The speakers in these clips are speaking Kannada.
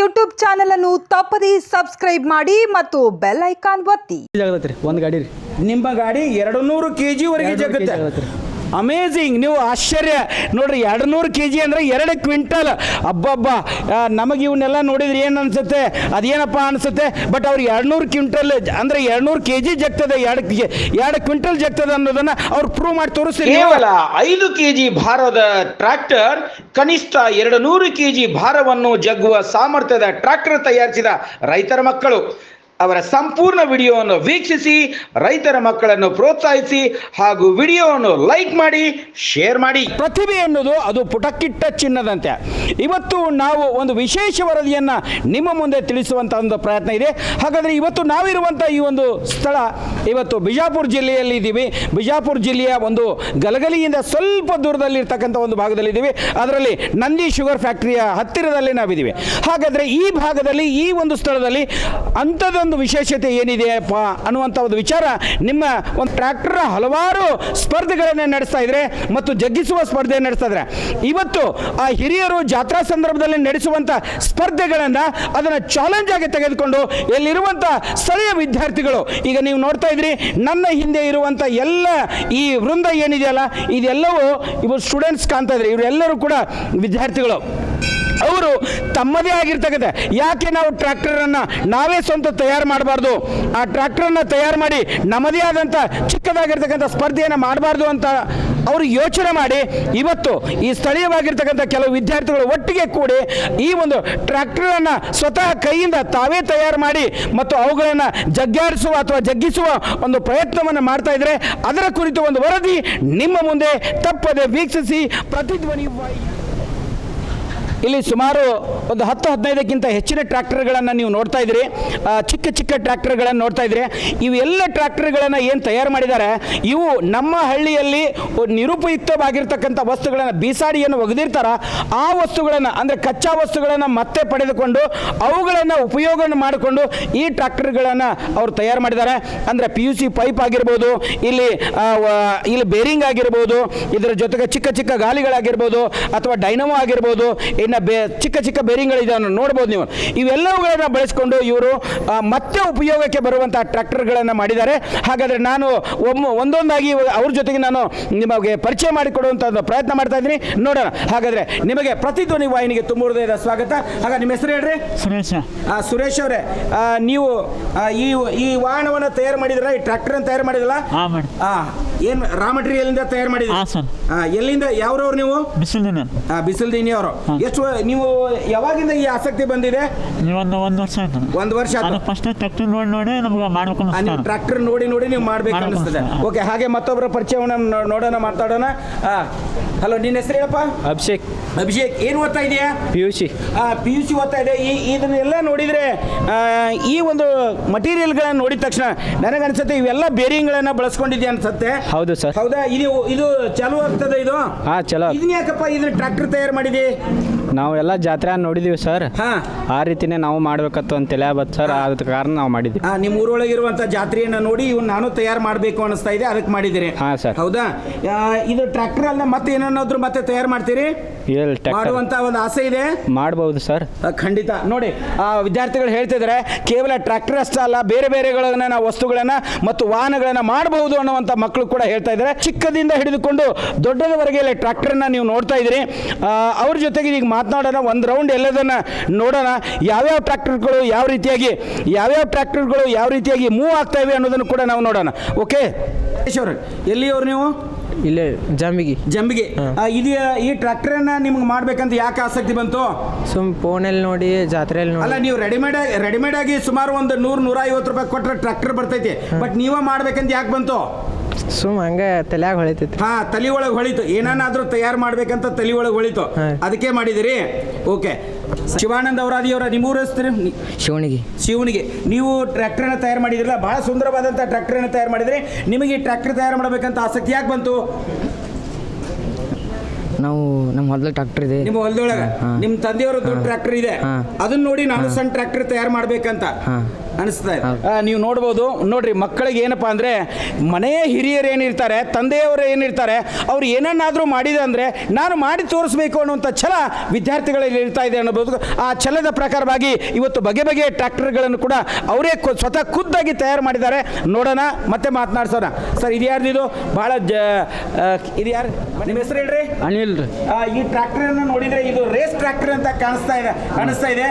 ಯೂಟ್ಯೂಬ್ ಚಾನೆಲ್ ಅನ್ನು ತಪ್ಪದೇ ಸಬ್ಸ್ಕ್ರೈಬ್ ಮಾಡಿ ಮತ್ತು ಬೆಲ್ ಐಕಾನ್ ಒತ್ತಿ. ಜಾಗದತ್ರಿ ಒಂದು ಗಾಡಿ ರೀ. ನಿಮ್ಮ ಗಾಡಿ ಎರಡು ನೂರು ಕೆ ಜಿವರೆಗೆ ಎರಡು ಜಗತ್ತೆ. ಅಮೇಝಿಂಗ್ ನೀವು ಆಶ್ಚರ್ಯ. ನೋಡ್ರಿ ಎರಡು ನೂರು ಕೆ ಜಿ ಅಂದರೆ ಎರಡು ಕ್ವಿಂಟಲ್. ಅಬ್ಬಬ್ಬ. ನಮಗೆ ಇವನ್ನೆಲ್ಲ ನೋಡಿದ್ರೆ ಏನು ಅನಿಸುತ್ತೆ? ಅದೇನಪ್ಪ ಅನಿಸುತ್ತೆ? ಬಟ್ ಅವ್ರು ಎರಡು ನೂರು ಕ್ವಿಂಟಲ್ ಅಂದರೆ ಎರಡು ನೂರು ಕೆ ಜಿ ಜಗ್ತದೆ. ಎರಡು ಎರಡು ಕ್ವಿಂಟಲ್ ಜಗ್ತದೆ ಅನ್ನೋದನ್ನು ಅವ್ರು ಪ್ರೂವ್ ಮಾಡಿ ತೋರಿಸ್ತೀವಿ ಕೇವಲ ಐದು ಕೆ ಜಿ ಭಾರದ ಟ್ರ್ಯಾಕ್ಟರ್, ಕನಿಷ್ಠ ಎರಡು ನೂರು ಕೆ ಜಿ ಭಾರವನ್ನು ಜಗ್ಗುವ ಸಾಮರ್ಥ್ಯದ ಟ್ರ್ಯಾಕ್ಟರ್ ತಯಾರಿಸಿದ ರೈತರ ಮಕ್ಕಳು. ಅವರ ಸಂಪೂರ್ಣ ವಿಡಿಯೋವನ್ನು ವೀಕ್ಷಿಸಿ, ರೈತರ ಮಕ್ಕಳನ್ನು ಪ್ರೋತ್ಸಾಹಿಸಿ ಹಾಗೂ ವಿಡಿಯೋವನ್ನು ಲೈಕ್ ಮಾಡಿ, ಶೇರ್ ಮಾಡಿ. ಪ್ರತಿಭೆ ಎನ್ನುವುದು ಅದು ಪುಟಕ್ಕಿಟ್ಟ ಚಿನ್ನದಂತೆ. ಇವತ್ತು ನಾವು ಒಂದು ವಿಶೇಷ ವರದಿಯನ್ನು ನಿಮ್ಮ ಮುಂದೆ ತಿಳಿಸುವಂಥ ಒಂದು ಪ್ರಯತ್ನ ಇದೆ. ಹಾಗಾದರೆ ಇವತ್ತು ನಾವಿರುವಂಥ ಈ ಒಂದು ಸ್ಥಳ, ಇವತ್ತು ಬಿಜಾಪುರ ಜಿಲ್ಲೆಯಲ್ಲಿ ಇದ್ದೀವಿ. ಬಿಜಾಪುರ ಜಿಲ್ಲೆಯ ಒಂದು ಗಲಗಲಿಯಿಂದ ಸ್ವಲ್ಪ ದೂರದಲ್ಲಿರ್ತಕ್ಕಂಥ ಒಂದು ಭಾಗದಲ್ಲಿದ್ದೀವಿ ಅದರಲ್ಲಿ ನಂದಿ ಶುಗರ್ ಫ್ಯಾಕ್ಟರಿಯ ಹತ್ತಿರದಲ್ಲಿ ನಾವಿದ್ದೀವಿ. ಹಾಗಾದರೆ ಈ ಭಾಗದಲ್ಲಿ, ಈ ಒಂದು ಸ್ಥಳದಲ್ಲಿ ಅಂಥದ್ದೊಂದು ವಿಶೇಷತೆ ಏನಿದೆಯಪ್ಪ ಅನ್ನುವಂಥ ಒಂದು ವಿಚಾರ ನಿಮ್ಮ ಒಂದು ಟ್ರ್ಯಾಕ್ಟರ್ ಹಲವಾರು ಸ್ಪರ್ಧೆಗಳನ್ನು ನಡೆಸ್ತಾ ಇದ್ರೆ ಮತ್ತು ಜಗ್ಗಿಸುವ ಸ್ಪರ್ಧೆ ನಡೆಸ್ತಾ ಇದ್ರೆ. ಇವತ್ತು ಆ ಹಿರಿಯರು ಜಾತ್ರಾ ಸಂದರ್ಭದಲ್ಲಿ ನಡೆಸುವಂಥ ಸ್ಪರ್ಧೆಗಳನ್ನು ಅದನ್ನು ಚಾಲೆಂಜ್ ಆಗಿ ತೆಗೆದುಕೊಂಡು ಎಲ್ಲಿರುವಂಥ ಸ್ಥಳೀಯ ವಿದ್ಯಾರ್ಥಿಗಳು, ಈಗ ನೀವು ನೋಡ್ತಾ ಇದ್ರಿ, ನನ್ನ ಹಿಂದೆ ಇರುವಂಥ ಎಲ್ಲ ಈ ವೃಂದ ಏನಿದೆಯಲ್ಲ, ಇದೆಲ್ಲವೂ ಇವರು ಸ್ಟೂಡೆಂಟ್ಸ್ ಕಾಣ್ತಾ ಇದ್ರೆ. ಇವರೆಲ್ಲರೂ ಕೂಡ ವಿದ್ಯಾರ್ಥಿಗಳು. ಅವರು ತಮ್ಮದೇ ಆಗಿರ್ತಕ್ಕಂಥ, ಯಾಕೆ ನಾವು ಟ್ರ್ಯಾಕ್ಟರನ್ನು ನಾವೇ ಸ್ವಂತ ತಯಾರು ಮಾಡಬಾರ್ದು? ಆ ಟ್ರ್ಯಾಕ್ಟರನ್ನು ತಯಾರು ಮಾಡಿ ನಮ್ಮದೇ ಆದಂಥ ಚಿಕ್ಕದಾಗಿರ್ತಕ್ಕಂಥ ಸ್ಪರ್ಧೆಯನ್ನು ಮಾಡಬಾರ್ದು ಅಂತ ಅವರು ಯೋಚನೆ ಮಾಡಿ, ಇವತ್ತು ಈ ಸ್ಥಳೀಯವಾಗಿರ್ತಕ್ಕಂಥ ಕೆಲವು ವಿದ್ಯಾರ್ಥಿಗಳು ಒಟ್ಟಿಗೆ ಕೂಡಿ ಈ ಒಂದು ಟ್ರ್ಯಾಕ್ಟರನ್ನು ಸ್ವತಃ ಕೈಯಿಂದ ತಾವೇ ತಯಾರು ಮಾಡಿ ಮತ್ತು ಅವುಗಳನ್ನು ಜಗ್ಗಾರಿಸುವ ಅಥವಾ ಜಗ್ಗಿಸುವ ಒಂದು ಪ್ರಯತ್ನವನ್ನು ಮಾಡ್ತಾ ಇದ್ದರೆ ಅದರ ಕುರಿತು ಒಂದು ವರದಿ ನಿಮ್ಮ ಮುಂದೆ ತಪ್ಪದೆ ವೀಕ್ಷಿಸಿ ಪ್ರತಿಧ್ವನಿ ಇಲ್ಲಿ ಸುಮಾರು ಒಂದು ಹತ್ತು ಹದಿನೈದಕ್ಕಿಂತ ಹೆಚ್ಚಿನ ಟ್ರ್ಯಾಕ್ಟರ್ಗಳನ್ನು ನೀವು ನೋಡ್ತಾ ಇದ್ದೀರಿ. ಚಿಕ್ಕ ಚಿಕ್ಕ ಟ್ರ್ಯಾಕ್ಟರ್ಗಳನ್ನು ನೋಡ್ತಾ ಇದ್ದೀರಿ. ಇವೆಲ್ಲ ಟ್ರ್ಯಾಕ್ಟರ್ಗಳನ್ನು ಏನು ತಯಾರು ಮಾಡಿದ್ದಾರೆ, ಇವು ನಮ್ಮ ಹಳ್ಳಿಯಲ್ಲಿ ನಿರುಪಯುಕ್ತವಾಗಿರ್ತಕ್ಕಂಥ ವಸ್ತುಗಳನ್ನು ಬೀಸಾಡಿಯನ್ನು ಒಗೆದಿರ್ತಾರ. ಆ ವಸ್ತುಗಳನ್ನು, ಅಂದರೆ ಕಚ್ಚಾ ವಸ್ತುಗಳನ್ನು ಮತ್ತೆ ಪಡೆದುಕೊಂಡು ಅವುಗಳನ್ನು ಉಪಯೋಗ ಮಾಡಿಕೊಂಡು ಈ ಟ್ರ್ಯಾಕ್ಟರ್ಗಳನ್ನು ಅವರು ತಯಾರು ಮಾಡಿದ್ದಾರೆ. ಅಂದರೆ ಪಿ ಯು ಸಿ ಪೈಪ್ ಆಗಿರ್ಬೋದು, ಇಲ್ಲಿ ಇಲ್ಲಿ ಬೇರಿಂಗ್ ಆಗಿರ್ಬೋದು, ಇದರ ಜೊತೆಗೆ ಚಿಕ್ಕ ಚಿಕ್ಕ ಗಾಲಿಗಳಾಗಿರ್ಬೋದು, ಅಥವಾ ಡೈನಮೋ ಆಗಿರ್ಬೋದು ಇನ್ನು ಬೇ ಚಿಕ್ಕ ಚಿಕ್ಕ ಬೇರಿಂಗ್ಗಳಿದೆ ನೋಡ್ಬೋದು ನೀವು. ಇವೆಲ್ಲವುಗಳನ್ನು ಬಳಸಿಕೊಂಡು ಇವರು ಮತ್ತೆ ಉಪಯೋಗಕ್ಕೆ ಬರುವಂಥ ಟ್ರ್ಯಾಕ್ಟರ್ಗಳನ್ನು ಮಾಡಿದ್ದಾರೆ. ಹಾಗಾದರೆ ನಾನು ಒಮ್ಮ ಒಂದೊಂದಾಗಿ ಅವ್ರ ಜೊತೆಗೆ ನಾನು ನಿಮಗೆ ಪರಿಚಯ ಮಾಡಿಕೊಡುವಂಥ ಪ್ರಯತ್ನ ಮಾಡ್ತಾ ಇದ್ದೀನಿ. ನೋಡೋಣ. ಹಾಗಾದರೆ ನಿಮಗೆ ಪ್ರತಿಧ್ವನಿ ವಾಹಿನಿಗೆ ತುಂಬ ಹೃದಯದ ಸ್ವಾಗತ. ಹಾಗ ನಿಮ್ಮ ಹೆಸರು ಹೇಳ್ರಿ? ಸುರೇಶ. ಸುರೇಶ್ ಅವರೇ ನೀವು ಈ ಈ ವಾಹನವನ್ನು ತಯಾರು ಮಾಡಿದ್ರ ಈ ಟ್ರ್ಯಾಕ್ಟರ್ ತಯಾರು ಮಾಡಿದಿಲ್ಲ ಏನ್ ರಾ ಮಟೀರಿಯಲ್ ತಯಾರು ಮಾಡಿದ್ರಿ ಹಾಂ ಸರ್. ಆ, ಎಲ್ಲಿಂದ ಯಾವ್ರವ್ರು ನೀವು? ಬಿಸಿಲಿನ ಬಿಸಿಲ್ ದಿನಿ ಅವರು. ಹಾಂ. ಎಷ್ಟು ನೀವು ಯಾವಾಗಿಂದ ಈ ಆಸಕ್ತಿ ಬಂದಿದೆ? ನೀವೊಂದು ಒಂದು ವರ್ಷ ಆಯ್ತು ಒಂದು ವರ್ಷ ಅದು ಆಯ್ತು ಫಸ್ಟ್ ಟ್ಯಾಕ್ಟರ್ ನೋಡಿ ನೋಡಿ ನಮ್ಗೆ ಮಾಡ್ಬೇಕು ಆ, ನೀವು ಟ್ರ್ಯಾಕ್ಟರ್ ನೋಡಿ ನೋಡಿ ನೀವು ಮಾಡ್ಬೇಕು ಮಾಡ್ಬೇಕು ಅನಿಸ್ತದೆ ಅನ್ಸ್ತದೆ. ಓಕೆ ಹಾಗೆ ಮತ್ತೊಬ್ಬರ ಪರಿಚಯವನ್ನು ನೋಡೋಣ ಮಾತಾಡೋಣ. ಹಲೋ ನಿನ್ನ ಹೆಸರು ಹೇಳಪ್ಪ? ಅಭಿಷೇಕ್. ಅಭಿಷೇಕ್ ಏನು ಓದ್ತಾ ಇದೆಯಾ? P U C P U C ಓದ್ತಾ ಇದೆ. ಈ ಇದನ್ನೆಲ್ಲ ನೋಡಿದರೆ ಈ ಒಂದು ಮಟೀರಿಯಲ್ಗಳನ್ನು ನೋಡಿದ ತಕ್ಷಣ ನನಗನ್ಸುತ್ತೆ ಇವೆಲ್ಲ ಬೇರಿಂಗ್ಗಳನ್ನು ಬಳಸ್ಕೊಂಡಿದ್ಯಾ ಅನ್ಸುತ್ತೆ. ಹೌದು ಸರ್. ಹೌದಾ? ಇದು ಇದು ಚಾಲು ಆಗ್ತದೆ ಇದು? ಹಾಂ ಚಲೋ. ಇದನ್ನ ಯಾಕಪ್ಪ ಇದನ್ನ ಟ್ರ್ಯಾಕ್ಟರ್ ತಯಾರು ಮಾಡಿದಿ? ನಾವು ಎಲ್ಲ ಜಾತ್ರೆ ನೋಡಿದೀವಿ ಸರ್. ಹಾಂ. ಆ ರೀತಿನೇ ನಾವು ಮಾಡ್ಬೇಕತ್ತು ಅಂತ ತಿಳಿಯಬತ್ತು ಸರ್. ಅದಕ್ಕೆ ಕಾರಣ ನಾವು ಮಾಡಿದ್ವಿ ಹಾಂ ನಿಮ್ಮ ಊರೊಳಗಿರುವಂತ ಜಾತ್ರೆಯನ್ನ ನೋಡಿ ಇವ್ನು ನಾನು ತಯಾರು ಮಾಡಬೇಕು ಅನಿಸ್ತಾ ಇದೆ. ಅದಕ್ಕೆ ಮಾಡಿದ್ದೀರಿ ಹಾಂ ಸರ್. ಹೌದಾ? ಇದು ಟ್ರ್ಯಾಕ್ಟರ್ ಅಲ್ಲ ಮತ್ತೆ ಏನನ್ನಾದ್ರೂ ಮತ್ತೆ ತಯಾರು ಮಾಡ್ತೀರಿ? ಮಾಡುವಂತ ಒಂದು ಆಸೆ ಇದೆ. ಮಾಡಬಹುದು ಸರ್. ಖಂಡಿತ. ನೋಡಿ ಆ ವಿದ್ಯಾರ್ಥಿಗಳು ಹೇಳ್ತಿದ್ರೆ ಕೇವಲ ಟ್ರ್ಯಾಕ್ಟರ್ ಅಷ್ಟೇ ಅಲ್ಲ ಬೇರೆ ಬೇರೆಗಳನ್ನ ನಾವು ವಸ್ತುಗಳನ್ನ ಮತ್ತು ವಾಹನಗಳನ್ನ ಮಾಡಬಹುದು ಅನ್ನುವಂಥ ಮಕ್ಕಳು ಕೂಡ ಹೇಳ್ತಾ ಇದ್ದಾರೆ. ಚಿಕ್ಕದಿಂದ ಹಿಡಿದುಕೊಂಡು ದೊಡ್ಡದವರೆಗೆ ಇಲ್ಲಿ ಟ್ರ್ಯಾಕ್ಟರ್ನ ನೀವು ನೋಡ್ತಾ ಇದ್ದೀರಿ. ಅವ್ರ ಜೊತೆಗೆ ಈಗ ಮಾತನಾಡೋಣ ಒಂದು ರೌಂಡ್ ಎಲ್ಲದನ್ನ ನೋಡೋಣ. ಯಾವ್ಯಾವ ಟ್ರ್ಯಾಕ್ಟರ್ಗಳು ಯಾವ ರೀತಿಯಾಗಿ ಯಾವ್ಯಾವ ಟ್ರ್ಯಾಕ್ಟರ್ಗಳು ಯಾವ ರೀತಿಯಾಗಿ ಮೂವ್ ಆಗ್ತಾ ಇವೆ ಅನ್ನೋದನ್ನು ಕೂಡ ನಾವು ನೋಡೋಣ. ಓಕೆ ಎಲ್ಲಿಯವ್ರು ನೀವು? ಇಲ್ಲೇ ಜಾಂಬಿಗಿ. ಜಂಬಿಗೆ. ಆ, ಇದು ಈ ಟ್ರ್ಯಾಕ್ಟರ್ನ ನಿಮ್ಗೆ ಮಾಡ್ಬೇಕಂತ ಯಾಕೆ ಆಸಕ್ತಿ ಬಂತು? ಸುಮ್ ಫೋನಲ್ಲಿ ನೋಡಿ ಜಾತ್ರೆಯಲ್ಲಿ ಅಲ್ಲ ನೋಡಿ. ನೀವು ರೆಡಿಮೇಡ್ ರೆಡಿಮೇಡ್ ಆಗಿ ಸುಮಾರು ಒಂದು ನೂರು ನೂರ ಐವತ್ತು ರೂಪಾಯಿ ಕೊಟ್ಟರೆ ಟ್ರ್ಯಾಕ್ಟರ್ ಬರ್ತೈತಿ. ಬಟ್ ನೀವೇ ಮಾಡ್ಬೇಕಂತ ಯಾಕೆ ಬಂತು? ಸುಮ್ ಹಂಗ ತಲ್ಯಾಗ ಹೊಳಿತೈತಿ ಹಾ ತಲಿ ಒಳಗೆ ಹೊಳಿತು. ಏನಾದ್ರೂ ತಯಾರು ಮಾಡ್ಬೇಕಂತ ತಲಿ ಒಳಗೆ ಹೊಳಿತು. ಹಾ. ಅದಕ್ಕೆ ಮಾಡಿದಿರಿ? ಓಕೆ. ಶಿವಾನಂದ ಅವರಾದಿಯವರ ನಿಮ್ಮ ನಿಮ್ಮೂರಿಸ್ತೀರಿ ಶಿವನಿಗೆ. ಶಿವನಿಗೆ. ನೀವು ಟ್ರ್ಯಾಕ್ಟರ್ನ ತಯಾರು ಮಾಡಿದ್ರಲ್ಲ ಬಹಳ ಸುಂದರವಾದಂಥ ಟ್ರ್ಯಾಕ್ಟರ್ನ ತಯಾರು ಮಾಡಿದ್ರಿ ನಿಮಗೆ ಈ ಟ್ರ್ಯಾಕ್ಟರ್ ತಯಾರು ಮಾಡಬೇಕಂತ ಆಸಕ್ತಿ ಯಾಕೆ ಬಂತು? ನಾವು ನಮ್ಮ ಹೊಲದಲ್ಲಿ ಟ್ರಾಕ್ಟರ್ ಇದೆ. ನಿಮ್ಮ ಹೊಲದೊಳಗೆ? ಹಾ. ನಿಮ್ಮ ತಂದೆಯವರ ದೊಡ್ಡ ಟ್ರ್ಯಾಕ್ಟರ್ ಇದೆ. ಹಾ. ಅದನ್ನ ನೋಡಿ ನಾನು ಸಣ್ಣ ಟ್ರ್ಯಾಕ್ಟರ್ ತಯಾರು ಮಾಡ್ಬೇಕಂತ. ಹಾ. ಅನಿಸ್ತಾ ಇದೆ. ನೀವು ನೋಡ್ಬೋದು ನೋಡ್ರಿ ಮಕ್ಕಳಿಗೆ ಏನಪ್ಪ ಅಂದರೆ ಮನೆಯ ಹಿರಿಯರು ಏನಿರ್ತಾರೆ ತಂದೆಯವರು ಏನಿರ್ತಾರೆ ಅವ್ರು ಏನನ್ನಾದರೂ ಮಾಡಿದೆ ಅಂದರೆ ನಾನು ಮಾಡಿ ತೋರಿಸ್ಬೇಕು ಅನ್ನುವಂಥ ಛಲ ವಿದ್ಯಾರ್ಥಿಗಳಲ್ಲಿ ಇರ್ತಾ ಇದೆ ಅನ್ನೋದು. ಆ ಛಲದ ಪ್ರಕಾರವಾಗಿ ಇವತ್ತು ಬಗೆ ಬಗೆಯ ಟ್ರ್ಯಾಕ್ಟರ್ಗಳನ್ನು ಕೂಡ ಅವರೇ ಸ್ವತಃ ಖುದ್ದಾಗಿ ತಯಾರು ಮಾಡಿದ್ದಾರೆ. ನೋಡೋಣ ಮತ್ತೆ ಮಾತನಾಡ್ಸೋಣ. ಸರ್ ಇದು ಯಾರ್ದಿದು ಬಹಳ ಜ ಇದು ಯಾರು? ನಿಮ್ಮ ಹೆಸರು ಹೇಳ್ರಿ. ಅನಿಲ್ ರೀ. ಈ ಟ್ರ್ಯಾಕ್ಟರ್ ಅನ್ನು ನೋಡಿದ್ರೆ ಇದು ರೇಸ್ ಟ್ರ್ಯಾಕ್ಟರ್ ಅಂತ ಕಾಣಿಸ್ತಾ ಇದೆ ಕಾಣಿಸ್ತಾ ಇದೆ.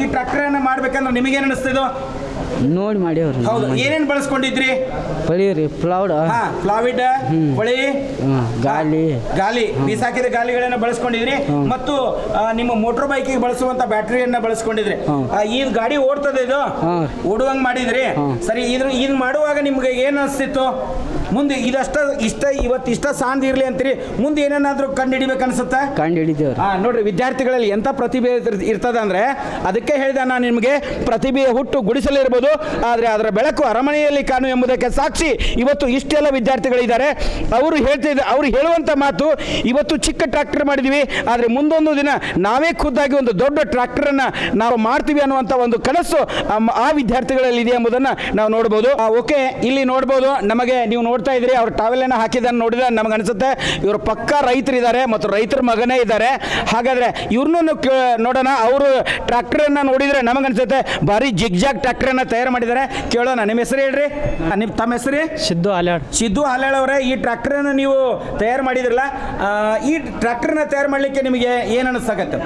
ಈ ಟ್ರ್ಯಾಕ್ಟರ್ ಮಾಡಬೇಕಂದ್ರೆ ಮಾಡ್ಬೇಕಂದ್ರೆ ನಿಮಗೇನು ಅನಿಸ್ತಿದ್ದು ನೋಡಿ ಮಾಡ್ಯಾವ್ರಿ ಹೌದು ಏನೇನು ಬಳಸ್ಕೊಂಡಿದ್ರಿ? ಪಳಿ ರೀ ಪ್ಲೌಡ್ ಹಾ ಪ್ಲಾವಿಡ್ ಹೊಳಿ ಗಾಲಿ ಗಾಲಿ ಬೀಸಾಕಿದ ಗಾಲಿಗಳನ್ನ ಬಳಸ್ಕೊಂಡಿದ್ರಿ. ಮತ್ತು ಆ, ನಿಮ್ಮ ಮೋಟರ್ ಬೈಕಿಗೆ ಬಳಸುವಂತ ಬ್ಯಾಟರಿಯನ್ನ ಬಳಸ್ಕೊಂಡಿದ್ರಿ. ಆ, ಈ ಗಾಡಿ ಓಡ್ತದೆ ಇದು. ಓಡುವಂಗ್ ಮಾಡಿದ್ರಿ? ಸರಿ ಇದ್ರ ಇದ್ ಮಾಡುವಾಗ ನಿಮ್ಗೆ ಏನ್ ಅನಿಸ್ತಿತ್ತು? ಮುಂದೆ ಇದಷ್ಟ ಇಷ್ಟ ಇವತ್ತು ಇಷ್ಟ ಸಾಂದ್ ಇರ್ಲಿ ಅಂತೀರಿ. ಮುಂದೆ ಏನೇನಾದ್ರೂ ಕಂಡು ಹಿಡಿಬೇಕು ಅನ್ಸುತ್ತೆ? ಕಂಡು ಹಿಡಿದೇವ್ರಿ ಆ ನೋಡ್ರಿ ವಿದ್ಯಾರ್ಥಿಗಳಲ್ಲಿ ಎಂತ ಪ್ರತಿಭೆ ಇರ್ತದ ಅಂದ್ರೆ ಅದಕ್ಕೆ ಹೇಳಿದೆ ನಾನು ನಿಮಗೆ ಪ್ರತಿಭೆಯ ಹುಟ್ಟು ಗುಡಿಸಲಿರ್ಬೋದು ಆದರೆ ಅದರ ಬೆಳಕು ಅರಮನೆಯಲ್ಲಿ ಕಾಣು ಎಂಬುದಕ್ಕೆ ಸಾಕ್ಷಿ. ಇವತ್ತು ಇಷ್ಟೆಲ್ಲ ವಿದ್ಯಾರ್ಥಿಗಳಿದ್ದಾರೆ. ಅವರು ಹೇಳ್ತಿದ್ದಾರೆ ಅವರು ಹೇಳುವಂಥ ಮಾತು ಇವತ್ತು ಚಿಕ್ಕ ಟ್ರ್ಯಾಕ್ಟರ್ ಮಾಡಿದೀವಿ. ಆದರೆ ಮುಂದೊಂದು ದಿನ ನಾವೇ ಖುದ್ದಾಗಿ ಒಂದು ದೊಡ್ಡ ಟ್ರ್ಯಾಕ್ಟರನ್ನು ನಾವು ಮಾಡ್ತೀವಿ ಅನ್ನುವಂಥ ಒಂದು ಕನಸು ಆ ವಿದ್ಯಾರ್ಥಿಗಳಲ್ಲಿ ಇದೆ ಎಂಬುದನ್ನು ನಾವು ನೋಡ್ಬೋದು. ಓಕೆ, ಇಲ್ಲಿ ನೋಡ್ಬೋದು. ನಮಗೆ ನೀವು ನೋಡ್ತಾ ಇದ್ರಿ ಟಾವೆಲ್ ಟಾವೆಲನ್ನು ಹಾಕಿದ್ದನ್ನು ನೋಡಿದ್ರೆ ನಮಗೆ ಅನಿಸುತ್ತೆ, ಇವರು ಪಕ್ಕಾ ರೈತರಿದ್ದಾರೆ ಮತ್ತು ರೈತರ ಮಗನೇ ಇದ್ದಾರೆ. ಹಾಗಾದರೆ ಇವ್ರನ್ನೂ ನೋಡೋಣ, ಅವರು ಟ್ರ್ಯಾಕ್ಟರನ್ನು ನೋಡಿದರೆ ನಮಗೆ ಅನಿಸುತ್ತೆ, ಭಾರಿ ಜಿಗ್ಜಾಗ್ ಟ್ರ್ಯಾಕ್ಟರನ್ನು ತಯಾರು ಮಾಡಿದ್ದಾರೆ. ಕೇಳೋಣ ನಿಮ್ಮ ಹೆಸರು ಹೇಳ್ರಿ. ನಿಮ್ಮ ತಮ್ಮ ಹೆಸರು? ಸಿದ್ದು ಹಾಲಾಳ್ ಸಿದ್ದು ಹಾಲಾಳ್ ಅವರೇ ಈ ಟ್ರ್ಯಾಕ್ಟರನ್ನು ನೀವು ತಯಾರು ಮಾಡಿದ್ರಲ್ಲ ಆ, ಈ ಟ್ರ್ಯಾಕ್ಟರ್ನ ತಯಾರು ಮಾಡಲಿಕ್ಕೆ ನಿಮಗೆ ಏನು ಅನಿಸ್ತಾಗತ್ತೆ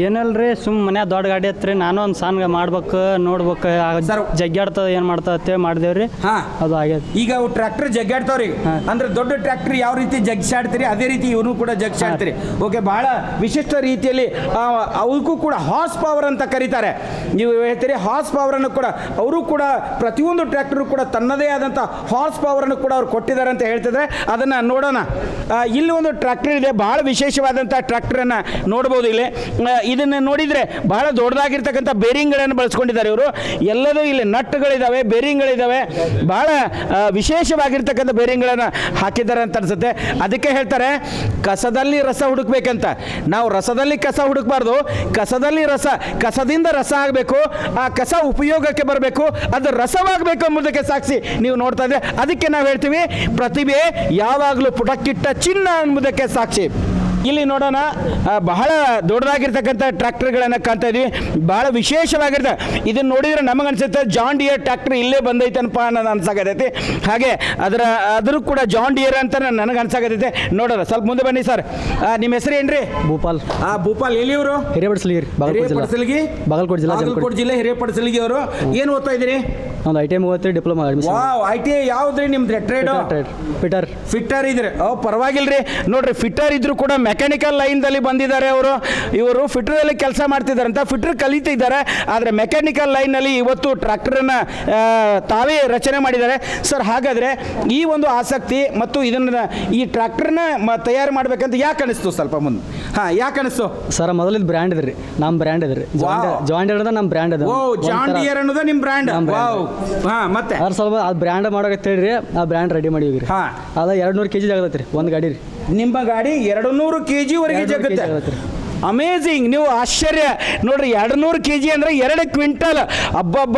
ಏನಲ್ರಿ ಸುಮ್ ಮನ್ಯಾಗ ದೊಡ್ಡ ಗಾಡಿ ಐತ್ರಿ ನಾನು ಒಂದು ಸಣ್ಣ ಮಾಡ್ಬೇಕು ನೋಡ್ಬೇಕು ಸರ್. ಜಗ್ಗಾಡ್ತದ ಏನು ಮಾಡ್ತದ ಅಂತೇಳಿ ಮಾಡಿದೇವ್ರಿ. ಹಾಂ. ಅದು ಆಗೈತಿ ಈಗ ಅವು ಟ್ರ್ಯಾಕ್ಟರ್ ಜಗ್ಗಾಡ್ತಾವ್ರಿ ಅಂದ್ರೆ ದೊಡ್ಡ ಟ್ರ್ಯಾಕ್ಟರ್ ಯಾವ ರೀತಿ ಜಗ್ಸಾಡ್ತೀರಿ ಅದೇ ರೀತಿ ಇವನು ಕೂಡ ಜಗ್ಸಾಡ್ತೀರಿ ಓಕೆ ಬಹಳ ವಿಶಿಷ್ಟ ರೀತಿಯಲ್ಲಿ ಆ, ಅವಕ್ಕೂ ಕೂಡ ಹಾರ್ಸ್ ಪವರ್ ಅಂತ ಕರೀತಾರೆ. ನೀವು ಹೇಳ್ತೀರಿ ಹಾರ್ಸ್ ಪವರನ್ನು ಕೂಡ ಅವರು ಕೂಡ ಪ್ರತಿಯೊಂದು ಟ್ರ್ಯಾಕ್ಟರ್ ಕೂಡ ತನ್ನದೇ ಆದಂಥ ಹಾರ್ಸ್ ಪವರನ್ನು ಕೂಡ ಅವ್ರು ಕೊಟ್ಟಿದ್ದಾರೆ ಅಂತ ಹೇಳ್ತಿದ್ರೆ ಅದನ್ನು ನೋಡೋಣ. ಇಲ್ಲಿ ಒಂದು ಟ್ರ್ಯಾಕ್ಟರ್ ಇದೆ ಬಹಳ ವಿಶೇಷವಾದಂಥ ಟ್ರ್ಯಾಕ್ಟರನ್ನು ನೋಡ್ಬೋದು ಇಲ್ಲಿ. ಇದನ್ನು ನೋಡಿದರೆ ಬಹಳ ದೊಡ್ಡದಾಗಿರ್ತಕ್ಕಂಥ ಬೇರಿಂಗ್ಗಳನ್ನು ಬಳಸ್ಕೊಂಡಿದ್ದಾರೆ ಇವರು. ಎಲ್ಲದೂ ಇಲ್ಲಿ ನಟ್ಗಳಿದ್ದಾವೆ ಬೇರಿಂಗ್ಗಳಿದ್ದಾವೆ ಆ, ವಿಶೇಷವಾಗಿರ್ತಕ್ಕಂಥ ಬೇರಿಂಗ್ಗಳನ್ನು ಹಾಕಿದ್ದಾರೆ ಅಂತ ಅನ್ಸುತ್ತೆ. ಅದಕ್ಕೆ ಹೇಳ್ತಾರೆ ಕಸದಲ್ಲಿ ರಸ ಹುಡುಕ್ಬೇಕಂತ. ನಾವು ರಸದಲ್ಲಿ ಕಸ ಹುಡುಕಬಾರ್ದು. ಕಸದಲ್ಲಿ ರಸ ಕಸದಿಂದ ರಸ ಆಗಬೇಕು. ಆ ಕಸ ಉಪಯೋಗಕ್ಕೆ ಬರಬೇಕು, ಅದು ರಸವಾಗಬೇಕು ಎಂಬುದಕ್ಕೆ ಸಾಕ್ಷಿ ನೀವು ನೋಡ್ತಾ ಇದ್ರೆ. ಅದಕ್ಕೆ ನಾವು ಹೇಳ್ತೀವಿ, ಪ್ರತಿಭೆ ಯಾವಾಗಲೂ ಪುಟಕ್ಕಿಟ್ಟ ಚಿನ್ನ ಎಂಬುದಕ್ಕೆ ಸಾಕ್ಷಿ. ಇಲ್ಲಿ ನೋಡೋಣ ಬಹಳ ದೊಡ್ಡದಾಗಿರ್ತಕ್ಕಂಥ ಟ್ರ್ಯಾಕ್ಟರ್ಗಳನ್ನು ಕಾಣ್ತಾ ಇದ್ದೀವಿ ಬಹಳ ವಿಶೇಷವಾಗಿರ್ತದೆ ಇದನ್ನ ನೋಡಿದ್ರೆ ನಮಗೆ ಅನ್ಸುತ್ತೆ ಜಾನ್ ಡಿಯರ್ ಟ್ರ್ಯಾಕ್ಟರ್ ಇಲ್ಲೇ ಬಂದೈತನಪ್ಪ ಅನ್ನೋದು ಅನ್ಸಾಕತೈತಿ. ಹಾಗೆ ಅದರ ಅದರೂ ಕೂಡ ಜಾನ್ ಡಿಯರ್ ಅಂತ ನನಗೆ ಅನ್ಸಾಕತೈತೆ. ನೋಡೋಣ ಸ್ವಲ್ಪ ಮುಂದೆ ಬನ್ನಿ ಸರ್. ನಿಮ್ಮ ಹೆಸರು ಏನ್ರಿ? ಭೂಪಾಲ್. ಆ ಭೂಪಾಲ್ ಎಲ್ಲಿಯವರು ಇವರು? ರೀ ಬಾಗಲಕೋಟೆ ಜಿಲ್ಲಾ. ಹಿರೇಪಡಸಲಿಗಿ ಬಾಗಲಕೋಟೆ ಜಿಲ್ಲಾ ಜಿಲ್ಲೆ ಹಿರೇಪಡಸಲಿಗಿ ಅವರು. ಏನು ಓದ್ತಾ ಇದ್ದೀರಿ? ಒಂದು ಐ ಟಿ ಐ ಮೂವತ್ತು diploma admission. Wow I T I ಯಾವ್ದ್ರಿ ನಿಮ್ದು ಟ್ರೇಡ್ ಫಿಟರ್ ಫಿಟ್ಟರ್ ಇದ್ರೆ. ಓ ಪರವಾಗಿಲ್ರಿ. ನೋಡ್ರಿ ಫಿಟ್ಟರ್ ಇದ್ರು ಕೂಡ ಮೆಕ್ಯಾನಿಕಲ್ ಲೈನ್ದಲ್ಲಿ ಬಂದಿದ್ದಾರೆ ಅವರು. ಇವರು ಫಿಟ್ರಲ್ಲಿ ಕೆಲಸ ಮಾಡ್ತಿದ್ದಾರೆ ಅಂತ ಫಿಟ್ರ್ ಕಲಿತಿದ್ದಾರೆ ಆದರೆ ಮೆಕ್ಯಾನಿಕಲ್ ಲೈನ್ನಲ್ಲಿ ಇವತ್ತು ಟ್ರ್ಯಾಕ್ಟರನ್ನು ತಾವೇ ರಚನೆ ಮಾಡಿದ್ದಾರೆ. ಸರ್ ಹಾಗಾದರೆ ಈ ಒಂದು ಆಸಕ್ತಿ ಮತ್ತು ಇದನ್ನು ಈ ಟ್ರ್ಯಾಕ್ಟರ್ನ ಮ ತಯಾರು ಮಾಡ್ಬೇಕಂತ ಯಾಕೆ ಅನಿಸ್ತು ಸ್ವಲ್ಪ ಮುಂದೆ? ಹಾಂ ಯಾಕೆ ಅನಿಸ್ತು? ಸರ್ ಮೊದಲಿದ್ ಬ್ರ್ಯಾಂಡ್ ಇದ್ರಿ. ನಮ್ಮ ಬ್ರ್ಯಾಂಡ್ ಇದ್ರಿ. ಜಾಂಡ್ ನಮ್ಮ ಬ್ರ್ಯಾಂಡ್ ಅದ. ಓ ಜಾನ್ ಡಿಯರ್ ಅನ್ನೋದು ನಿಮ್ಮ ಬ್ರ್ಯಾಂಡ್ ವಾವ್ ಹಾಂ ಮತ್ತೆ? ಅದ್ರ ಸ್ವಲ್ಪ ಅದು ಬ್ರ್ಯಾಂಡ್ ಮಾಡೋಕೆ ಹೇಳ್ರಿ ಆ ಬ್ರ್ಯಾಂಡ್ ರೆಡಿ ಮಾಡಿ ಹೋಗಿರಿ. ಹಾ. ಅದ ಎರಡು ನೂರು ಕೆ ಜಿ ಆಗತ್ತೆ ರೀ ಒಂದು ಗಾಡಿ ರೀ. ನಿಮ್ಮ ಗಾಡಿ ಎರಡು ನೂರು ಕೆ ಜಿವರೆಗೆ 200 ಜಗತ್ತೆ. ಅಮೇಝಿಂಗ್ ನೀವು ಆಶ್ಚರ್ಯ. ನೋಡ್ರಿ ಎರಡು ನೂರು ಕೆ ಜಿ ಅಂದರೆ ಎರಡು ಕ್ವಿಂಟಲ್. ಅಬ್ಬಬ್ಬ.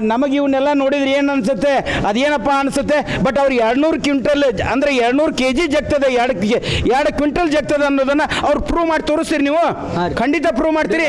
ನಮಗೆ ಇವನ್ನೆಲ್ಲ ನೋಡಿದ್ರೆ ಏನು ಅನ್ಸುತ್ತೆ? ಅದೇನಪ್ಪ ಅನ್ಸುತ್ತೆ? ಬಟ್ ಅವ್ರು ಎರಡು ನೂರು ಕ್ವಿಂಟಲ್ ಅಂದರೆ ಎರಡು ನೂರು ಕೆ ಜಿ ಜಗ್ತದೆ. ಎರಡು ಎರಡು ಕ್ವಿಂಟಲ್ ಜಗ್ತದೆ ಅನ್ನೋದನ್ನ ಅವ್ರು ಪ್ರೂವ್ ಮಾಡಿ ತೋರಿಸ್ತೀರಿ ನೀವು? ಖಂಡಿತ ಪ್ರೂವ್ ಮಾಡ್ತೀರಿ.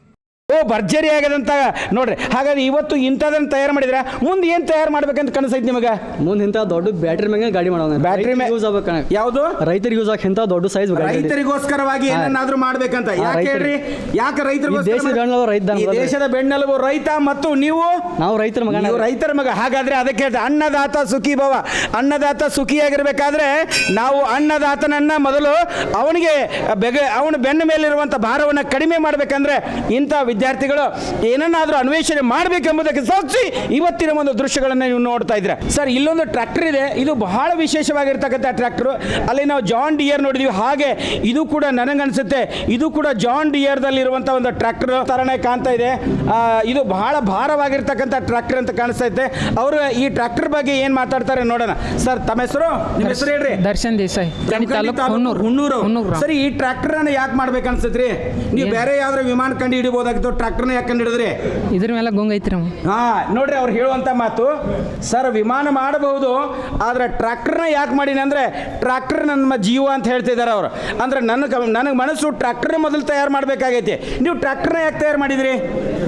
ಓ ಭರ್ಜರಿ ಆಗದಂತ ನೋಡ್ರಿ. ಹಾಗಾದ್ರೆ ಇವತ್ತು ಇಂಥದನ್ನು ತಯಾರು ಮಾಡಿದ್ರೆ? ಮುಂದೆ ಏನು ತಯಾರು ಮಾಡ್ಬೇಕಂತ ಕನಸೈತಿ ನಿಮಗೆ? ಮುಂದೆ ಇಂಥ ದೊಡ್ಡ ಬ್ಯಾಟ್ರಿ ಮ್ಯಾಗ ಗಾಡಿ ಮಾಡೋಣ. ಬ್ಯಾಟ್ರಿ ಮೇ- ಯೂಸ್ ಆಗ್ಬೇಕು ಯಾವುದು? ರೈತರಿಗೆ ಯೂಸ್ ಆಗಿ ಇಂಥ ದೊಡ್ಡ ಸೈಜ್ ರೈತರಿಗೋಸ್ಕರವಾಗಿ ಏನಾದ್ರು ಏನನ್ನಾದ್ರೂ ಮಾಡ್ಬೇಕಂತ. ಯಾಕೆ ರೈತರು. ಹೇಳ್ರಿ? ಯಾಕೆ ರೈತರಿಗೋಸ್ಕರ ಈ ದೇಶದ ಬೆನ್ನೆಲುಬು ರೈತ ದೇಶದ ಬೆನ್ನೆಲುಬು ರೈತ ಮತ್ತು ನೀವು? ನಾವು ರೈತರ ಮಗ ನೀವು ರೈತರ ಮಗ. ಹಾಗಾದ್ರೆ ಅದಕ್ಕೆ ಅನ್ನದಾತ ಸುಖಿ ಭವ. ಅನ್ನದಾತ ಸುಖಿಯಾಗಿರ್ಬೇಕಾದ್ರೆ ನಾವು ಅನ್ನದಾತನನ್ನ ಮೊದಲು ಅವನಿಗೆ ಬೆಗ ಅವನ ಬೆನ್ನ ಮೇಲಿರುವಂಥ ಭಾರವನ್ನು ಕಡಿಮೆ ಮಾಡಬೇಕಂದ್ರೆ ಇಂಥ ವಿದ್ಯಾ ವಿದ್ಯಾರ್ಥಿಗಳು ಏನನ್ನಾದರೂ ಅನ್ವೇಷಣೆ ಮಾಡಬೇಕೆಂಬುದಕ್ಕೆ ಸಾಕ್ಷಿ ಇವತ್ತಿನ ಒಂದು ದೃಶ್ಯಗಳನ್ನು ನೀವು ನೋಡ್ತಾ ಇದ್ರೆ. ಸರ್ ಇಲ್ಲೊಂದು ಟ್ರ್ಯಾಕ್ಟರ್ ಇದೆ. ಇದು ಬಹಳ ವಿಶೇಷವಾಗಿರ್ತಕ್ಕಂಥ ಟ್ರ್ಯಾಕ್ಟರ್. ಅಲ್ಲಿ ನಾವು ಜಾನ್ ಡಿಯರ್ ನೋಡಿದ್ವಿ. ಹಾಗೆ ಇದು ಕೂಡ ನನಗನ್ಸುತ್ತೆ. ಇದು ಕೂಡ ಜಾನ್ ಡಿಯರ್ದಲ್ಲಿರುವಂಥ ಒಂದು ಟ್ರ್ಯಾಕ್ಟರ್ ತರನೇ ಕಾಣ್ತಾ ಇದೆ. ಇದು ಬಹಳ ಭಾರವಾಗಿರ್ತಕ್ಕಂಥ ಟ್ರ್ಯಾಕ್ಟರ್ ಅಂತ ಕಾಣಿಸ್ತಾ ಇದೆ ಅವರು ಈ ಟ್ರ್ಯಾಕ್ಟರ್ ಬಗ್ಗೆ ಏನು ಮಾತಾಡ್ತಾರೆ ನೋಡೋಣ. ಸರ್ ತಮ್ಮ ಹೆಸರು? ನಿಮ್ಮ ಹೆಸರು ಹೇಳ್ರಿ. ದರ್ಶನ್ ದೇಸಾಯಿ. ಹುಣ್ಣೂರು ಸರಿ ಈ ಟ್ರ್ಯಾಕ್ಟರ್ ಯಾಕೆ ಮಾಡ್ಬೇಕು ಅನ್ಸುತ್ತೆ ನೀವು ಬೇರೆ ಯಾವ್ದಾದ್ರು ವಿಮಾನ ಕಂಡು ಹಿಡಿಬೋದಾಗಿತ್ತು. ಟ್ರ್ಯಾಕ್ಟರ್ನ ಯಾಕೆ ಕಂಡು ಹಿಡಿದ್ರಿ? ಇದ್ರ ಮೇಲೆ ಗೊಂಗೈತ್ರಿ ನಮ್ಗೆ ಹಾ ನೋಡ್ರಿ ಅವ್ರು ಹೇಳುವಂತ ಮಾತು. ಸರ್ ವಿಮಾನ ಮಾಡಬಹುದು ಆದ್ರೆ ಟ್ರ್ಯಾಕ್ಟರ್ನ ಯಾಕೆ ಮಾಡೀನಿ ಅಂದ್ರೆ ಟ್ರ್ಯಾಕ್ಟರ್ ನಮ್ಮ ಜೀವ ಅಂತ ಹೇಳ್ತಿದ್ದಾರೆ ಅವರು. ಅಂದ್ರೆ ನನ್ನ ನನಗೆ ಮನಸ್ಸು ಟ್ರ್ಯಾಕ್ಟರ್ ಮೊದಲು ತಯಾರು ಮಾಡ್ಬೇಕಾಗೈತಿ. ನೀವು ಟ್ರ್ಯಾಕ್ಟರ್ನ ಯಾಕೆ ತಯಾರು ಮಾಡಿದ್ರಿ?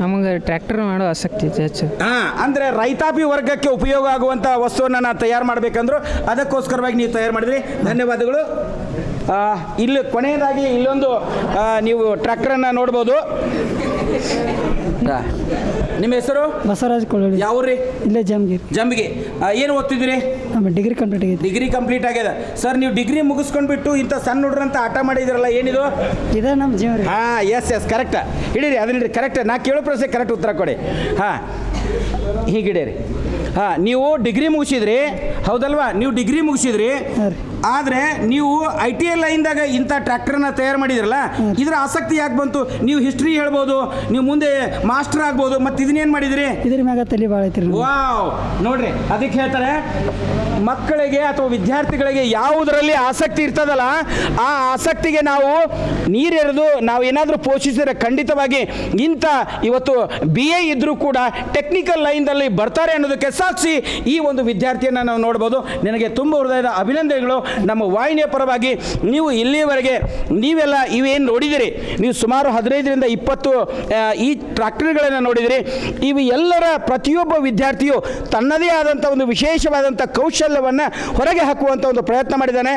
ನಮಗೆ ಟ್ರ್ಯಾಕ್ಟರ್ ಮಾಡೋ ಆಸಕ್ತಿ ಇದೆ ಹೆಚ್ಚು. ಹಾ ಅಂದ್ರೆ ರೈತಾಪಿ ವರ್ಗಕ್ಕೆ ಉಪಯೋಗ ಆಗುವಂತ ವಸ್ತುವನ್ನ ನಾನು ತಯಾರು ಮಾಡ್ಬೇಕಂದ್ರು ಅದಕ್ಕೋಸ್ಕರವಾಗಿ ನೀವು ತಯಾರು ಮಾಡಿದ್ರಿ. ಧನ್ಯವಾದಗಳು. ಇಲ್ಲಿ ಕೊನೆಯದಾಗಿ ಇಲ್ಲೊಂದು ನೀವು ಟ್ರ್ಯಾಕ್ಟರನ್ನು ನೋಡ್ಬೋದು. ನಿಮ್ಮ ಹೆಸರು? ಬಸವರಾಜ್ ಕೊಳ್ಳಿ ಯಾವ್ರಿ ಇಲ್ಲೇ ಜಾಮ್ಗಿರಿ. ಜಂಬಿಗೆ ಏನು ಓದ್ತಿದ್ದೀರಿ? ನಮ್ಮ ಡಿಗ್ರಿ ಕಂಪ್ಲೀಟ್ ಆಗಿದೆ. ಡಿಗ್ರಿ ಕಂಪ್ಲೀಟ್ ಆಗ್ಯದ ಸರ್ ನೀವು ಡಿಗ್ರಿ ಮುಗಿಸ್ಕೊಂಡ್ಬಿಟ್ಟು ಇಂಥ ಸಣ್ಣ ಹುಡುಗ್ರಂತ ಆಟ ಮಾಡಿದಿರಲ್ಲ ಏನಿದು? ಇದೇ ನಮ್ಮ ಜೀವನ ರೀ. ಹಾ ಎಸ್ ಎಸ್ ಕರೆಕ್ಟ್ ಹಿಡೀರಿ ಅದನ್ನ ಹಿಡೀರಿ ಕರೆಕ್ಟ್ ನಾ ಕೇಳೋ ಪ್ರಶ್ನೆ ಕರೆಕ್ಟ್ ಉತ್ತರ ಕೊಡಿ. ಹಾಂ ಹೀಗಿಡೀರಿ ಹಾಂ ನೀವು ಡಿಗ್ರಿ ಮುಗಿಸಿದ್ರಿ ಹೌದಲ್ವಾ? ನೀವು ಡಿಗ್ರಿ ಮುಗಿಸಿದ್ರಿ. ಆದರೆ ನೀವು ಐ ಟಿ ಎಲ್ ಲೈನ್ದಾಗ ಇಂಥ ಟ್ರ್ಯಾಕ್ಟರ್ನ ತಯಾರು ಮಾಡಿದ್ರಲ್ಲ ಇದ್ರ ಆಸಕ್ತಿ ಯಾಕೆ ಬಂತು? ನೀವು ಹಿಸ್ಟ್ರಿ ಹೇಳ್ಬೋದು ನೀವು ಮುಂದೆ ಮಾಸ್ಟರ್ ಆಗ್ಬೋದು ಮತ್ತು ಇದನ್ನೇನು ಮಾಡಿದ್ರಿ? ಇದ್ರ ಮ್ಯಾಗ ತಲೆ ಭಾಳ ಐತ್ರಿ. ವಾವ್! ನೋಡ್ರಿ ಅದಕ್ಕೆ ಹೇಳ್ತಾರೆ ಮಕ್ಕಳಿಗೆ ಅಥವಾ ವಿದ್ಯಾರ್ಥಿಗಳಿಗೆ ಯಾವುದರಲ್ಲಿ ಆಸಕ್ತಿ ಇರ್ತದಲ್ಲ ಆ ಆಸಕ್ತಿಗೆ ನಾವು ನೀರೆರೆದು ನಾವು ಏನಾದರೂ ಪೋಷಿಸಿದರೆ ಖಂಡಿತವಾಗಿ ಇಂಥ ಇವತ್ತು ಬಿ ಎ ಇದ್ದರೂ ಕೂಡ ಟೆಕ್ನಿಕಲ್ ಲೈನ್ದಲ್ಲಿ ಬರ್ತಾರೆ ಅನ್ನೋದಕ್ಕೆ ಸಾಕ್ಷಿ ಈ ಒಂದು ವಿದ್ಯಾರ್ಥಿಯನ್ನು ನಾವು ನೋಡ್ಬೋದು. ನಿನಗೆ ತುಂಬ ಹೃದಯದ ಅಭಿನಂದನೆಗಳು. ನಮ್ಮ ವಾಹಿನಿಯ ಪರವಾಗಿ ನೀವು ಇಲ್ಲಿಯವರೆಗೆ ನೀವೆಲ್ಲ ಇವೇನು ನೋಡಿದಿರಿ? ನೀವು ಸುಮಾರು ಹದಿನೈದರಿಂದ ಇಪ್ಪತ್ತು ಈ ಟ್ರ್ಯಾಕ್ಟರ್ಗಳನ್ನು ನೋಡಿದಿರಿ. ಇವು ಎಲ್ಲರ ಪ್ರತಿಯೊಬ್ಬ ವಿದ್ಯಾರ್ಥಿಯು ತನ್ನದೇ ಆದಂಥ ಒಂದು ವಿಶೇಷವಾದಂಥ ಕೌಶಲ್ಯವನ್ನು ಹೊರಗೆ ಹಾಕುವಂಥ ಒಂದು ಪ್ರಯತ್ನ ಮಾಡಿದ್ದಾನೆ.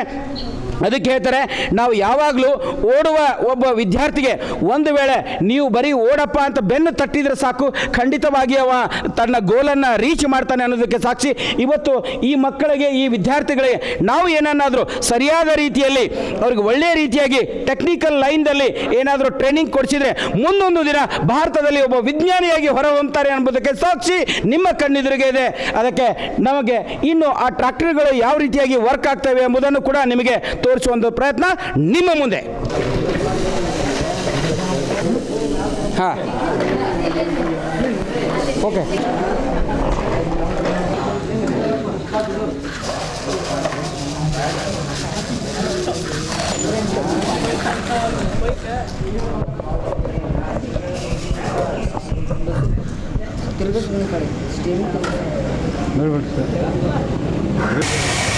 ಅದಕ್ಕೆ ಹೇಳ್ತಾರೆ, ನಾವು ಯಾವಾಗಲೂ ಓಡುವ ಒಬ್ಬ ವಿದ್ಯಾರ್ಥಿಗೆ ಒಂದು ವೇಳೆ ನೀವು ಬರೀ ಓಡಪ್ಪ ಅಂತ ಬೆನ್ನು ತಟ್ಟಿದ್ರೆ ಸಾಕು, ಖಂಡಿತವಾಗಿ ಅವ ತನ್ನ ಗೋಲನ್ನು ರೀಚ್ ಮಾಡ್ತಾನೆ ಅನ್ನೋದಕ್ಕೆ ಸಾಕ್ಷಿ. ಇವತ್ತು ಈ ಮಕ್ಕಳಿಗೆ, ಈ ವಿದ್ಯಾರ್ಥಿಗಳಿಗೆ ನಾವು ಏನನ್ನಾದರೂ ಸರಿಯಾದ ರೀತಿಯಲ್ಲಿ ಅವ್ರಿಗೆ ಒಳ್ಳೆಯ ರೀತಿಯಾಗಿ ಟೆಕ್ನಿಕಲ್ ಲೈನ್ದಲ್ಲಿ ಏನಾದರೂ ಟ್ರೈನಿಂಗ್ ಕೊಡಿಸಿದರೆ ಮುಂದೊಂದು ದಿನ ಭಾರತದಲ್ಲಿ ಒಬ್ಬ ವಿಜ್ಞಾನಿಯಾಗಿ ಹೊರ ಹೊರಹೊಮ್ತಾರೆ ಅನ್ನೋದಕ್ಕೆ ಸಾಕ್ಷಿ ನಿಮ್ಮ ಕಣ್ಣೆದುರಿಗೆ ಇದೆ. ಅದಕ್ಕೆ ನಮಗೆ ಇನ್ನು ಆ ಟ್ರ್ಯಾಕ್ಟರ್ಗಳು ಯಾವ ರೀತಿಯಾಗಿ ವರ್ಕ್ ಆಗ್ತವೆ ಎಂಬುದನ್ನು ಕೂಡ ನಿಮಗೆ ತೋರಿಸುವಂಥ ಪ್ರಯತ್ನ ನಿಮ್ಮ ಮುಂದೆ. ಹಾಂ. ಓಕೆ. ಆ,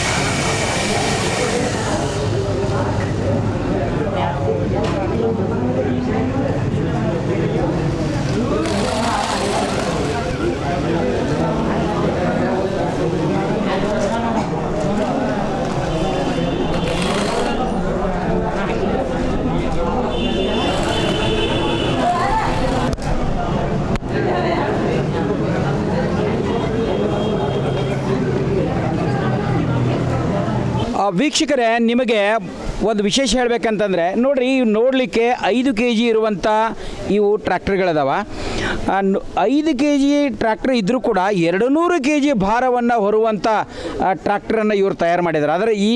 ವೀಕ್ಷಕರೇ ನಿಮಗೆ ಒಂದು ವಿಶೇಷ ಹೇಳಬೇಕಂತಂದರೆ ನೋಡ್ರಿ ನೋಡಲಿಕ್ಕೆ ಐದು ಕೆ ಜಿ ಇರುವಂಥ ಇವು ಟ್ರ್ಯಾಕ್ಟರ್ಗಳದಾವ ಐದು ಕೆ ಜಿ ಟ್ರ್ಯಾಕ್ಟರ್ ಇದ್ದರೂ ಕೂಡ ಎರಡು ನೂರು ಕೆ ಜಿ ಭಾರವನ್ನು ಹೊರುವಂಥ ಟ್ರ್ಯಾಕ್ಟರನ್ನು ಇವರು ತಯಾರು ಮಾಡಿದ್ದಾರೆ ಆದರೆ ಈ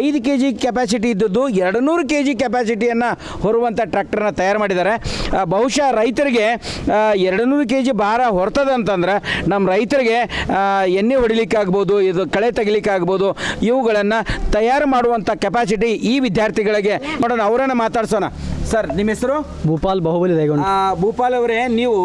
ಐದು ಕೆ ಜಿ ಕೆಪಾಸಿಟಿ ಇದ್ದದ್ದು ಎರಡು ನೂರು ಕೆ ಜಿ ಕೆಪಾಸಿಟಿಯನ್ನು ಹೊರುವಂಥ ಟ್ರ್ಯಾಕ್ಟರ್ನ ತಯಾರು ಮಾಡಿದ್ದಾರೆ ಬಹುಶಃ ರೈತರಿಗೆ ಎರಡು ನೂರು ಕೆ ಜಿ ಭಾರ ಹೊರ್ತದಂತಂದ್ರೆ ನಮ್ಮ ರೈತರಿಗೆ ಎಣ್ಣೆ ಹೊಡಿಲಿಕ್ಕಾಗ್ಬೋದು ಇದು ಕಳೆ ತೆಗಿಲಿಕ್ಕಾಗ್ಬೋದು ಇವುಗಳನ್ನು ತಯಾರು ಮಾಡುವಂಥ ಕೆಪಾಸಿಟಿ ಈ ವಿದ್ಯಾರ್ಥಿಗಳಿಗೆ. ನೋಡೋಣ ಅವರನ್ನು ಮಾತಾಡ್ಸೋಣ. ಸರ್ ನಿಮ್ಮ ಹೆಸರು? ಭೂಪಾಲ್ ಬಾಹುಬಲಿ ಭೂಪಾಲ್ ಅವರೇ ನೀವು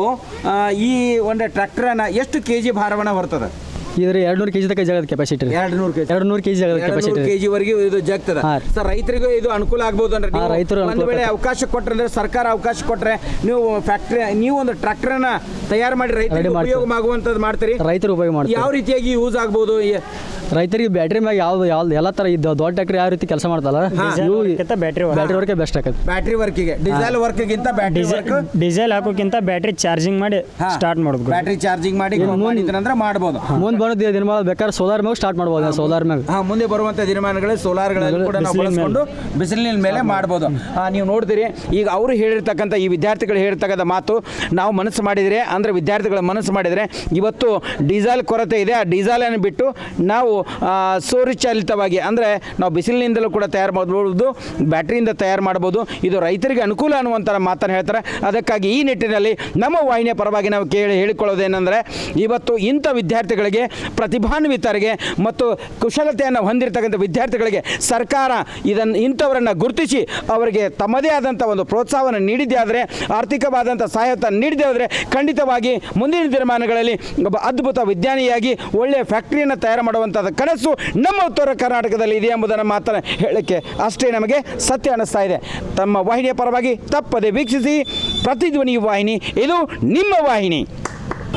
ಈ ಒಂದು ಟ್ರ್ಯಾಕ್ಟರನ್ನು ಎಷ್ಟು ಕೆ ಜಿ ಭಾರವನ್ನು ಹೊರ್ತದೆ ಇದ್ರ ಎರಡು ನೂರು ಕೆ ಜಿ ತನಕ ಜಾಗದ ಕೆಪಾಸಿಟಿ ಎರಡು ನೂರು ಕೆಜಿ. ಎರಡು ನೂರು ಕೆ ಜಾಗದ ಕೆಪಾಸಿಟಿ ಕೆಜಿ ವರೆಗೆ ಇದು ಜಗ್ತದ. ಹಾ. ಸರ್ ರೈತರಿಗೂ ಇದು ಅನುಕೂಲ ಆಗ್ಬೋದು ಅಂದ್ರೆ ಹಾ, ನೀವು ರೈತರು ಒಂದು ಅನುಕೂಲ ವೇಳೆ ಅವಕಾಶ ಕೊಟ್ಟರೆ ಅಂದ್ರೆ ಸರ್ಕಾರ ಅವಕಾಶ ಕೊಟ್ಟರೆ ನೀವು ಫ್ಯಾಕ್ಟ್ರಿ ನೀವು ಒಂದು ಟ್ರ್ಯಾಕ್ಟರ್ನ ತಯಾರು ಮಾಡಿ ರೈತರಿಗೆ Ready ಮಾಡ್ತೀವಿ. ಉಪಯೋಗ ಆಗುವಂತದ್ದು ಮಾಡ್ತೀರಿ. ರೈತರು ಉಪಯೋಗ ಮಾಡ್ತಾರೆ ಯಾವ ರೀತಿಯಾಗಿ ಯೂಸ್ ಆಗ್ಬೋದು? ರೈತರಿಗೆ ಬ್ಯಾಟ್ರಿ ಮ್ಯಾಗ ಯಾವ ಯಾವ್ದು ಎಲ್ಲ ತರ ಇದ್ದ ದೊಡ್ಡ ಟ್ಯಾಕ್ರಿ ಯಾವ ರೀತಿ ಕೆಲಸ ಮಾಡ್ತಲ್ಲ ಇವು ಬ್ಯಾಟ್ರಿ ಬ್ಯಾಟ್ರಿ ವರ್ಕೆ ಬೆಸ್ಟ್ ಆಕತ್ತೆ ಬ್ಯಾಟ್ರಿ ವರ್ಕಿಗೆ ಡೀಸೆಲ್ ವರ್ಕ್ಗಿಂತ ಬ್ಯಾಟ್ರಿ ವರ್ಕ್ ಡೀಸೆಲ್ ಹಾಕೋಕ್ಕಿಂತ ಬ್ಯಾಟ್ರಿ ಚಾರ್ಜಿಂಗ್ ಮಾಡಿ ಸ್ಟಾರ್ಟ್ ಮಾಡೋದು ಬ್ಯಾಟ್ರಿ ಚಾರ್ಜಿಂಗ್ ಮಾಡಿ ಮಾಡಿದ್ರಂದ್ರೆ ಮಾಡ್ಬೋದು. ಮುಂದೆ ಬಂದ ದಿನಮಾನ ಬೇಕಾದ್ರೆ ಸೋಲಾರ್ ಮ್ಯಾಗ ಸ್ಟಾರ್ಟ್ ಮಾಡ್ಬೋದು ಸೋಲಾರ್ ಮ್ಯಾಗ. ಹಾ ಮುಂದೆ ಬರುವಂಥ ದಿನಮಾನಗಳಲ್ಲಿ ಸೋಲಾರ್ಗಳಲ್ಲಿ ಕೂಡ ನಾವು ಬಳಸಿಕೊಂಡು ಬಿಸಿಲಿನ ಮೇಲೆ ಮಾಡ್ಬೋದು. ನೀವು ನೋಡ್ತೀರಿ ಈಗ ಅವರು ಹೇಳಿರ್ತಕ್ಕಂಥ ಈ ವಿದ್ಯಾರ್ಥಿಗಳು ಹೇಳಿರ್ತಕ್ಕಂಥ ಮಾತು ನಾವು ಮನಸ್ಸು ಮಾಡಿದರೆ ಅಂದ್ರೆ ವಿದ್ಯಾರ್ಥಿಗಳ ಮನಸ್ಸು ಮಾಡಿದರೆ ಇವತ್ತು ಡೀಸೆಲ್ ಕೊರತೆ ಇದೆ ಆ ಡೀಸೆಲನ್ನು ಬಿಟ್ಟು ನಾವು ಸೌರಚಾಲಿತವಾಗಿ ಅಂದರೆ ನಾವು ಬಿಸಿಲಿನಿಂದಲೂ ಕೂಡ ತಯಾರು ಮಾಡ್ಬೋದು ಬ್ಯಾಟ್ರಿಯಿಂದ ತಯಾರು ಮಾಡ್ಬೋದು. ಇದು ರೈತರಿಗೆ ಅನುಕೂಲ ಅನ್ನುವಂಥ ಮಾತನ್ನು ಹೇಳ್ತಾರೆ. ಅದಕ್ಕಾಗಿ ಈ ನಿಟ್ಟಿನಲ್ಲಿ ನಮ್ಮ ವಾಹಿನಿಯ ಪರವಾಗಿ ನಾವು ಕೇಳಿ ಹೇಳಿಕೊಳ್ಳೋದೇನೆಂದರೆ ಇವತ್ತು ಇಂಥ ವಿದ್ಯಾರ್ಥಿಗಳಿಗೆ ಪ್ರತಿಭಾನ್ವಿತರಿಗೆ ಮತ್ತು ಕುಶಲತೆಯನ್ನು ಹೊಂದಿರತಕ್ಕಂಥ ವಿದ್ಯಾರ್ಥಿಗಳಿಗೆ ಸರ್ಕಾರ ಇದನ್ನು ಇಂಥವರನ್ನು ಗುರುತಿಸಿ ಅವರಿಗೆ ತಮ್ಮದೇ ಆದಂಥ ಒಂದು ಪ್ರೋತ್ಸಾಹವನ್ನು ನೀಡಿದ್ದೇ ಆದರೆ, ಆರ್ಥಿಕವಾದಂಥ ಸಹಾಯತ ನೀಡಿದೆ ಆದರೆ, ಖಂಡಿತವಾಗಿ ಮುಂದಿನ ದಿನಮಾನಗಳಲ್ಲಿ ಒಬ್ಬ ಅದ್ಭುತ ವಿಜ್ಞಾನಿಯಾಗಿ ಒಳ್ಳೆಯ ಫ್ಯಾಕ್ಟ್ರಿಯನ್ನು ತಯಾರು ಮಾಡುವಂಥದ್ದು ಕನಸು ನಮ್ಮ ಉತ್ತರ ಕರ್ನಾಟಕದಲ್ಲಿ ಇದೆ ಎಂಬುದನ್ನು ಮಾತ್ರ ಹೇಳಕ್ಕೆ ಅಷ್ಟೇ ನಮಗೆ ಸತ್ಯ ಅನ್ನಿಸ್ತಾ ಇದೆ. ತಮ್ಮ ವಾಹಿನಿಯ ಪರವಾಗಿ ತಪ್ಪದೆ ವೀಕ್ಷಿಸಿ ಪ್ರತಿಧ್ವನಿ ವಾಹಿನಿ, ಇದು ನಿಮ್ಮ ವಾಹಿನಿ.